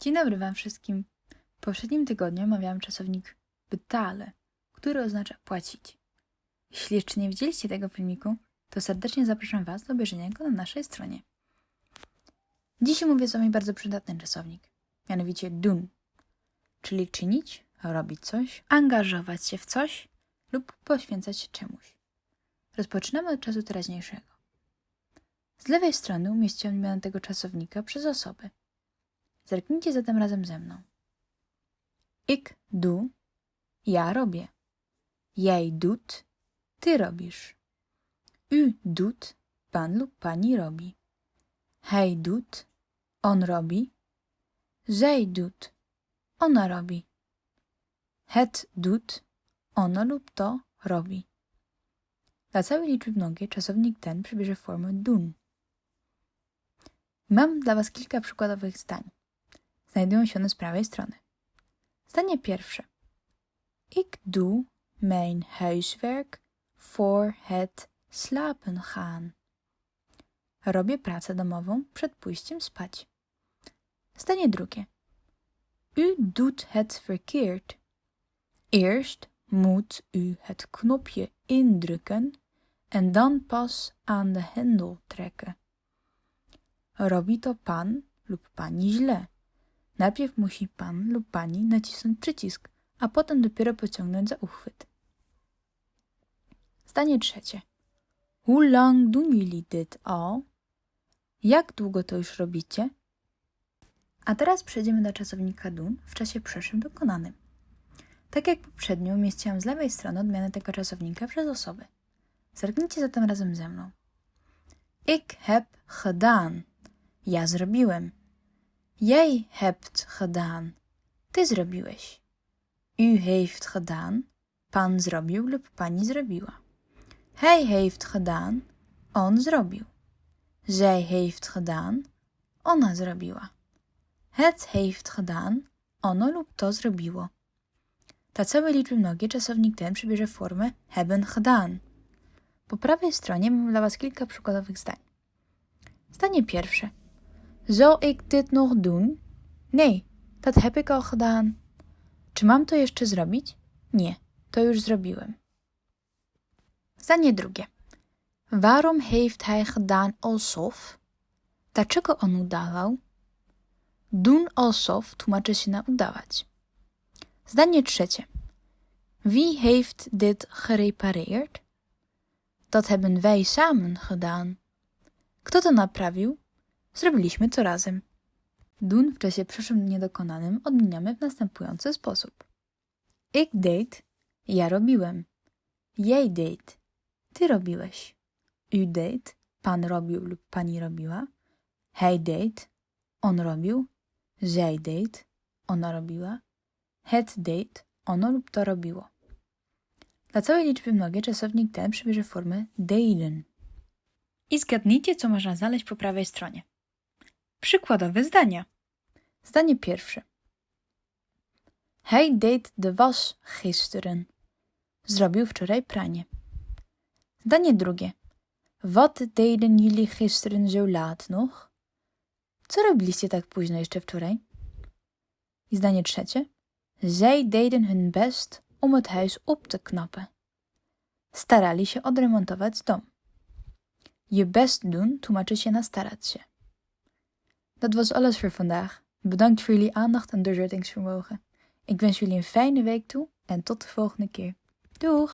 Dzień dobry Wam wszystkim. W poprzednim tygodniu omawiałam czasownik betale, który oznacza płacić. Jeśli jeszcze nie widzieliście tego filmiku, to serdecznie zapraszam Was do obejrzenia go na naszej stronie. Dziś mówię z Wami bardzo przydatny czasownik, mianowicie dun, czyli czynić, robić coś, angażować się w coś lub poświęcać się czemuś. Rozpoczynamy od czasu teraźniejszego. Z lewej strony umieściłam miano tego czasownika przez osoby. Zerknijcie zatem razem ze mną. Ik doe, ja robię. Jij doet, ty robisz. U doet, pan lub pani robi. Hij doet, on robi. Zij doet, ona robi. Het doet, ono lub to robi. Dla całej liczby mnogiej czasownik ten przybierze formę dun. Mam dla Was kilka przykładowych zdań. Znajdują się one z prawej strony. Zdanie pierwsze. Ik doe mijn huiswerk voor het slapen gaan. Robię pracę domową przed pójściem spać. Zdanie drugie. U doet het verkeerd. Eerst moet u het knopje indrukken en dan pas aan de hendel trekken. Robi to pan lub pani źle. Najpierw musi pan lub pani nacisnąć przycisk, a potem dopiero pociągnąć za uchwyt. Zdanie trzecie. Hoe lang doen jullie dit al? Jak długo to już robicie? A teraz przejdziemy do czasownika dun w czasie przeszłym dokonanym. Tak jak poprzednio umieściłam z lewej strony odmianę tego czasownika przez osoby. Zerknijcie zatem razem ze mną. Ik heb gedaan. Ja zrobiłem. Jij hebt gedaan. Ty zrobiłeś. U heeft gedaan. Pan zrobił lub pani zrobiła. Hij heeft gedaan. On zrobił. Zij heeft gedaan. Ona zrobiła. Het heeft gedaan. Ono lub to zrobiło. Dla całej liczby mnogiej czasownik ten przybierze formę hebben gedaan. Po prawej stronie mam dla Was kilka przykładowych zdań. Zdanie pierwsze. Zal ik dit nog doen? Nee, dat heb ik al gedaan. Czy mam to jeszcze zrobić? Nie, to już zrobiłem. Zdanie drugie. Waarom heeft hij gedaan alsof? Dlaczego on udawał? Doen alsof tłumaczy się na udawać. Zdanie trzecie. Wie heeft dit gerepareerd? Dat hebben wij samen gedaan. Kto to naprawił? Zrobiliśmy to razem. Doen w czasie przeszłym niedokonanym odmieniamy w następujący sposób. Ik deed, ja robiłem. Jij deed, ty robiłeś. U deed, pan robił lub pani robiła. Hij deed, on robił. Zij deed, ona robiła. Het deed, ono lub to robiło. Dla całej liczby mnogiej czasownik ten przybierze formę deden. I zgadnijcie, co można znaleźć po prawej stronie. Przykładowe zdania. Zdanie pierwsze. Hij deed de was gisteren. Zrobił wczoraj pranie. Zdanie drugie. Wat deden jullie gisteren zo laat nog? Co robiliście tak późno jeszcze wczoraj? I zdanie trzecie. Zij deden hun best om het huis op te knappen. Starali się odremontować dom. Je best doen tłumaczy się na starać się. Dat was alles voor vandaag. Bedankt voor jullie aandacht en doorzettingsvermogen. Ik wens jullie een fijne week toe en tot de volgende keer. Doeg!